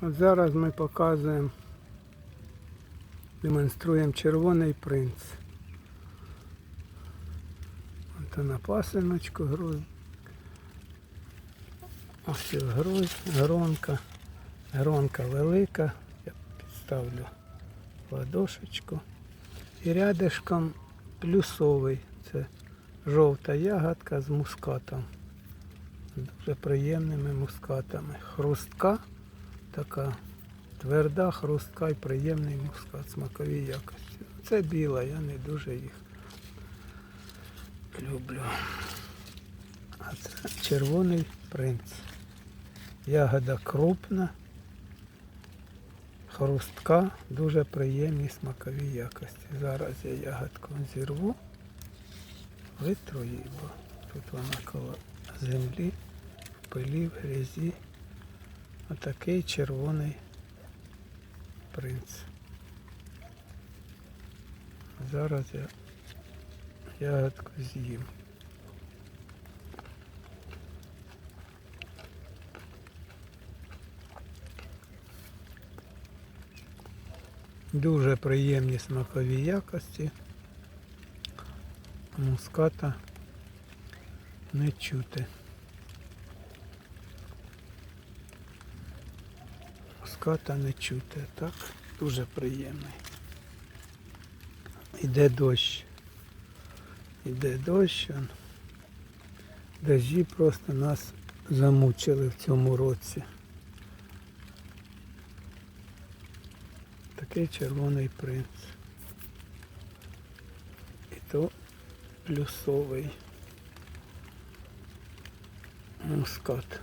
От зараз ми показуємо, демонструємо червоний принц. От на пасиночку груз. Ось груз, гронка. Гронка велика. Я підставлю ладошечку. І рядишком плюсовий. Це жовта ягодка з мускатом. З дуже приємними мускатами. Хрустка така тверда, хрустка і приємний мускат, смакові якості. Це біла, я не дуже їх люблю. А це червоний принц. Ягода крупна, хрустка, дуже приємні смакові якості. Зараз я ягодку зірву, витру її, бо тут вона коло землі, в пилі, в грязі. Отакий червоний принц. Зараз я ягодку з'їм. Дуже приємні смакові якості. Муската не чути. Муската не чути, так? Дуже приємний. Іде дощ. Іде дощ. он. Дожді просто нас замучили в цьому році. Такий червоний принц. І то плюсовий мускат.